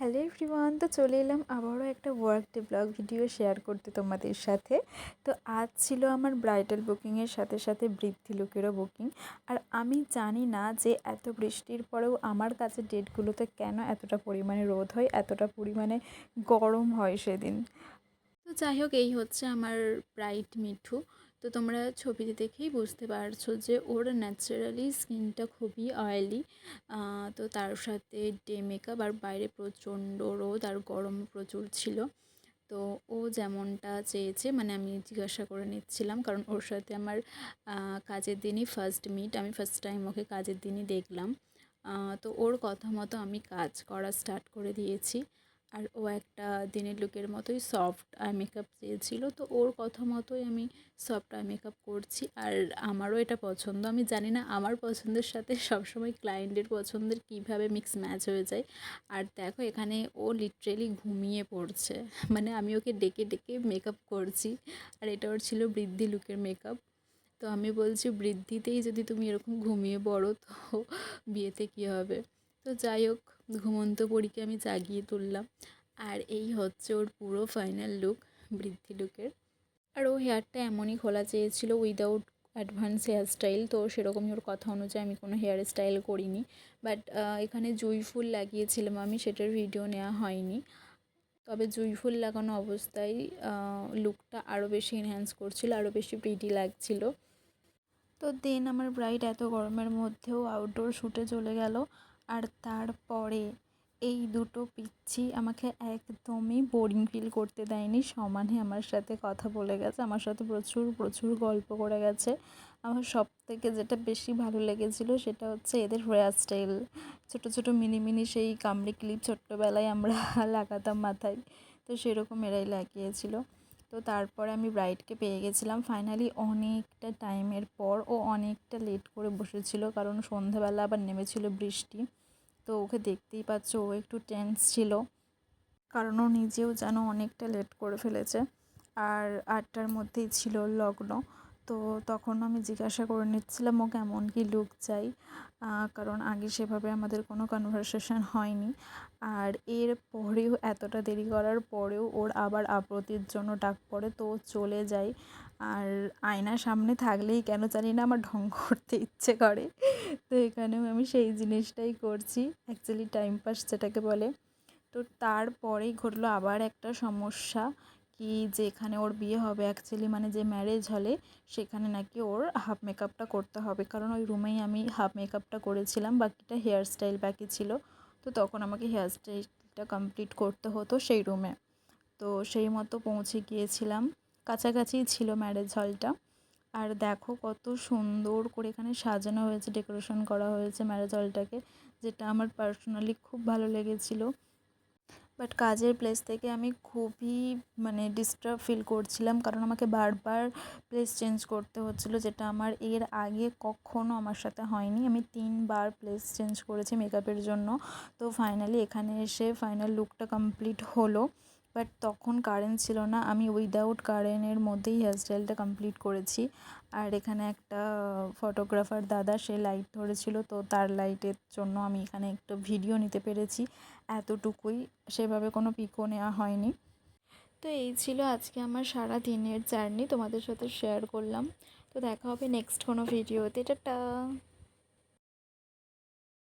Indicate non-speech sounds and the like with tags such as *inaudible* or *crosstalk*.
Hello everyone তো চলে এলাম আবারও একটা work day blog video share করতে তোমাদের সাথে। তো আজ ছিল আমার ব্রাইডাল বুকিংয়ের সাথে সাথে বৃদ্ধি লোকেরও বুকিং আর আমি জানি না যে এত বৃষ্টির পরেও আমার কাছে ডেটগুলোতে কেন এতটা পরিমাণে রোদ হয়, এতটা পরিমাণে গরম হয় সেদিন। তো যাই হোক, এই হচ্ছে আমার ব্রাইট মিঠু। তো তোমরা ছবিতে দেখেই বুঝতে পারছ যে ওর ন্যাচারালি স্কিনটা খুবই অয়েলি তো তার সাথে ডে মেকআপ আর বাইরে প্রচণ্ড রোদ আর গরম প্রচুর ছিল। তো ও যেমনটা চেয়েছে মানে আমি জিজ্ঞাসা করে নিচ্ছিলাম, কারণ ওর সাথে আমার কাজের দিনই ফার্স্ট মিট আমি ফার্স্ট টাইম ওকে কাজের দিনই দেখলাম। তো ওর কথা মতো আমি কাজ করা স্টার্ট করে দিয়েছি। আর ও একটা দিনের লুকের মতোই সফট আই মেকআপ চেয়েছিল, তো ওর কথা মতোই আমি সফট আই মেকআপ করছি। আর আমারও এটা পছন্দ। আমি জানি না আমার পছন্দের সাথে সবসময় ক্লায়েন্টের পছন্দের কীভাবে মিক্স ম্যাচ হয়ে যায়। আর দেখো এখানে ও লিটারেলি ঘুমিয়ে পড়ছে। মানে আমি ওকে ডেকে ডেকে মেকআপ করছি। আর এটা ওর ছিল বৃদ্ধি লুকের মেকআপ তো আমি বলছি, বৃদ্ধিতেই যদি তুমি এরকম ঘুমিয়ে পড়ো, তো বিয়েতে কী হবে? তো যাই হোক ঘুমন্ত পরীকে আমি জাগিয়ে তুললাম। আর এই হচ্ছে ওর পুরো ফাইনাল লুক বৃদ্ধি লুকের আর ও হেয়ারটা এমনই খোলা চেয়েছিল উইদাউট অ্যাডভান্স হেয়ার স্টাইল তো সেরকমই ওর কথা অনুযায়ী আমি কোনো হেয়ার স্টাইল করিনি বাট এখানে জুই ফুল লাগিয়েছিলাম আমি, সেটার ভিডিও নেওয়া হয়নি। তবে জুই ফুল লাগানো অবস্থায় লুকটা আরও বেশি এনহ্যান্স করছিল আরও বেশি প্রিটি লাগছিল। তো দেন আমার ব্রাইড এত গরমের মধ্যেও আউটডোর শ্যুটে চলে গেল। আর তারপরে এই দুটো পিচ্ছি আমাকে একদমই বোরিং ফিল করতে দেয়নি। সমানে আমার সাথে কথা বলে গেছে, আমার সাথে প্রচুর প্রচুর গল্প করে গেছে। আমার সব থেকে যেটা বেশি ভালো লেগেছিলো সেটা হচ্ছে এদের হেয়ার স্টাইল ছোটো ছোটো, মিনি মিনি সেই কামড়ি ক্লিপ ছোট্টোবেলায় আমরা *laughs* লাগাতাম মাথায়। তো সেরকম এরাই লাগিয়েছিল। তো তারপরে আমি ব্রাইডকে পেয়ে গেছিলাম। ফাইনালি অনেকটা টাইমের পর ও অনেকটা লেট করে বসেছিল, কারণ সন্ধ্যাবেলা আবার নেমেছিল বৃষ্টি। তো ওকে দেখতেই পাচ্ছ ও একটু টেন্স ছিল, কারণ ও নিজেও যেন অনেকটা লেট করে ফেলেছে। আর আটটার মধ্যেই ছিল লগ্ন। তো তখন আমি জিজ্ঞাসা করে নিচ্ছিলাম ও কেমন কি লুক চাই? কারণ আগে সেভাবে আমাদের কোনো কনভারসেশন হয়নি। আর এর পরেও এতটা দেরি করার পরেও ওর আবার আপ্রতির জন্য ডাক পড়ে, তো চলে যায়। আর আয়নার সামনে থাকলেই কেন জানি না আমার ঢং করতে ইচ্ছে করে। তো এখানেও আমি সেই জিনিসটাই করছি। অ্যাকচুয়ালি টাইম পাস যেটাকে বলে। তো তারপরেই ঘটলো আবার একটা সমস্যা। কি যেখানে ওর বিয়ে হবে অ্যাকচুয়ালি মানে যে ম্যারেজ হলে সেখানে নাকি ওর হাফ মেকআপটা করতে হবে। কারণ ওই রুমেই আমি হাফ মেকআপটা করেছিলাম, বাকিটা হেয়ার স্টাইল বাকি ছিল। তো তখন আমাকে হেয়ার স্টাইলটা কমপ্লিট করতে হতো সেই রুমে তো সেই মতো পৌঁছে গিয়েছিলাম। কাছাকাছিই ছিল ম্যারেজ হলটা আর দেখো কত সুন্দর করে এখানে সাজানো হয়েছে ডেকোরেশন করা হয়েছে ম্যারেজ হলটাকে যেটা আমার পার্সোনালি খুব ভালো লেগেছিলো। বাট কাজের প্লেস থেকে আমি খুবই মানে ডিস্টার্ব ফিল করছিলাম। কারণ আমাকে বারবার প্লেস চেঞ্জ করতে হচ্ছিল, যেটা আমার এর আগে কখনো আমার সাথে হয়নি। আমি তিনবার প্লেস চেঞ্জ করেছি মেকআপের জন্য। তো ফাইনালি এখানে এসে ফাইনাল লুকটা কমপ্লিট হলো। বাট তখন কারেন্ট ছিল না। আমি উইদাউট কারেন্টের মধ্যেই হেয়ারস্টাইলটা কমপ্লিট করেছি। আর এখানে একটা ফটোগ্রাফার দাদা, সে লাইট ধরেছিল, তো তার লাইটের জন্য আমি এখানে একটু ভিডিও নিতে পেরেছি। এতটুকুই, সেভাবে কোনো পিকও নেওয়া হয়নি। তো এই ছিল আজকে আমার সারা দিনের জার্নি তোমাদের সাথে শেয়ার করলাম। তো দেখা হবে নেক্সট কোনো ভিডিওতে টাটা!